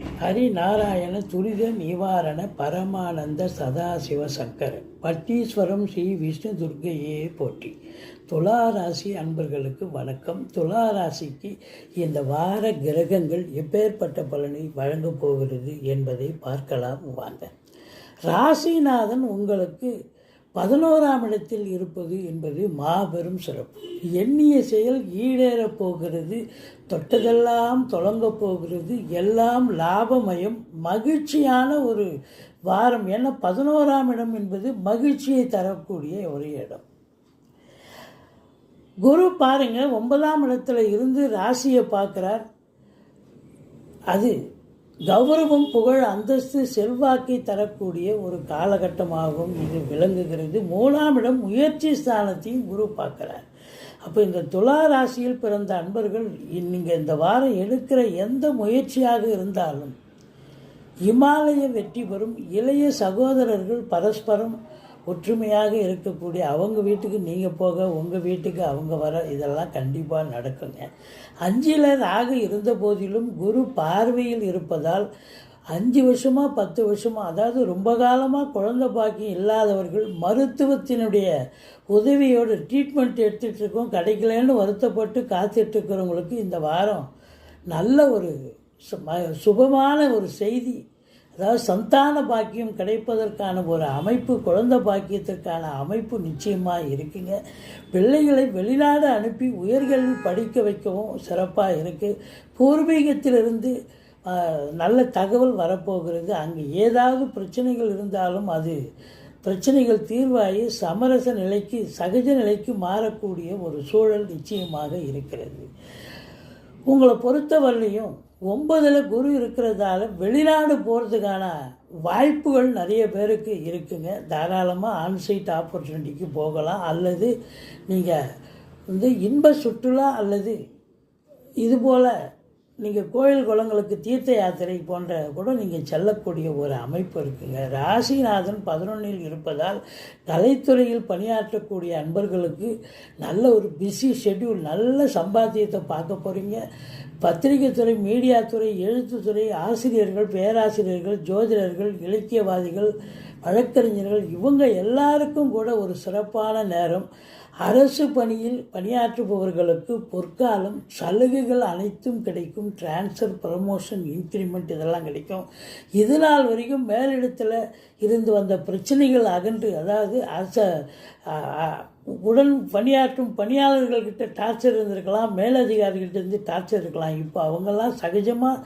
ஹரிநாராயண துரித நிவாரண பரமானந்த சதாசிவ சங்கர பட்டீஸ்வரம் ஸ்ரீ விஷ்ணு துர்க்கையே போற்றி. துளாராசி அன்பர்களுக்கு வணக்கம். துளாராசிக்கு இந்த வார கிரகங்கள் எப்பேற்பட்ட பலனை வழங்கப் போகிறது என்பதை பார்க்கலாம் வாங்க. ராசிநாதன் உங்களுக்கு பதினோராம் இடத்தில் இருப்பது என்பது மாபெரும் சிறப்பு. எண்ணிய செயல் ஈடேறப் போகிறது தொட்டதெல்லாம் தொடங்கப் போகிறது. எல்லாம் லாபமயம் மகிழ்ச்சியான ஒரு வாரம். ஏன்னா பதினோராம் இடம் என்பது மகிழ்ச்சியை தரக்கூடிய ஒரு இடம். குரு பாருங்க ஒன்பதாம் இடத்துல இருந்து ராசியை பார்க்குறார். அது கௌரவம் புகழ் அந்தஸ்து செல்வாக்கை தரக்கூடிய ஒரு காலகட்டமாகவும் இது விளங்குகிறது. மூணாம் இடம் முயற்சி ஸ்தானத்தையும் குரு பார்க்குறார். அப்போ இந்த துலா ராசியில் பிறந்த அன்பர்கள் நீங்கள் இந்த வாரம் எடுக்கிற எந்த முயற்சியாக இருந்தாலும் இமாலய வெற்றி பெறும் இளைய சகோதரர்கள் பரஸ்பரம் ஒற்றுமையாக இருக்கக்கூடிய அவங்க வீட்டுக்கு நீங்கள் போக உங்கள் வீட்டுக்கு அவங்க வர இதெல்லாம் கண்டிப்பாக நடக்குங்க. அஞ்சில் ராகு இருந்த போதிலும் குரு பார்வையில் இருப்பதால் அஞ்சு வருஷமாக பத்து வருஷமாக அதாவது ரொம்ப காலமாக குழந்தை பாக்கியம் இல்லாதவர்கள் மருத்துவத்தினுடைய உதவியோடு ட்ரீட்மெண்ட் எடுத்துகிட்டு இருக்கோம் கிடைக்கலன்னு வருத்தப்பட்டு காத்துட்ருக்கிறவங்களுக்கு இந்த வாரம் நல்ல ஒரு சுபமான ஒரு செய்தி அதாவது சந்தான பாக்கியம் கிடைப்பதற்கான ஒரு அமைப்பு குழந்த பாக்கியத்திற்கான அமைப்பு நிச்சயமாக இருக்குங்க. பிள்ளைகளை வெளிநாடு அனுப்பி உயர்கல்வி படிக்க வைக்கவும் சிறப்பாக இருக்குது பூர்வீகத்திலிருந்து நல்ல தகவல் வரப்போகிறது. அங்கே ஏதாவது பிரச்சனைகள் இருந்தாலும் அது பிரச்சனைகள் தீர்வாகி சமரச நிலைக்கு சகஜ நிலைக்கு மாறக்கூடிய ஒரு சூழல் நிச்சயமாக இருக்கிறது. உங்களை பொறுத்தவரையிலையும் ஒன்பதில் குரு இருக்கிறதால வெளிநாடு போகிறதுக்கான வாய்ப்புகள் நிறைய பேருக்கு இருக்குங்க. தாராளமாக ஆன்சைட் ஆப்பர்ச்சுனிட்டிக்கு போகலாம். அல்லது நீங்கள் வந்து இன்ப சுற்றுலா அல்லது இதுபோல் நீங்கள் கோயில் குளங்களுக்கு தீர்த்த யாத்திரை போன்ற கூட நீங்கள் செல்லக்கூடிய ஒரு அமைப்பு இருக்குங்க. ராசிநாதன் பதினொன்றில் இருப்பதால் கலைத்துறையில் பணியாற்றக்கூடிய அன்பர்களுக்கு நல்ல ஒரு பிஸி ஷெட்யூல் நல்ல சம்பாத்தியத்தை பார்க்க போகிறீங்க பத்திரிகை துறை மீடியா துறை எழுத்துத்துறை ஆசிரியர்கள் பேராசிரியர்கள் ஜோதிடர்கள் இலக்கியவாதிகள் வழக்கறிஞர்கள் இவங்க எல்லாருக்கும் கூட ஒரு சிறப்பான நேரம். அரசு பணியில் பணியாற்றுபவர்களுக்கு பொற்காலம் சலுகைகள் அனைத்தும் கிடைக்கும். டிரான்ஸ்ஃபர் ப்ரமோஷன் இன்க்ரிமெண்ட் இதெல்லாம் கிடைக்கும். இது நாள் வரைக்கும் மேலிடத்தில் இருந்து வந்த பிரச்சனைகள் அகன்று அதாவது அரச உடன் பணியாற்றும் பணியாளர்கள்கிட்ட டார்ச்சர் இருந்திருக்கலாம் மேலதிகாரிகிட்ட இருந்து டார்ச்சர் இருக்கலாம். இப்போ அவங்கெல்லாம் சகஜமாக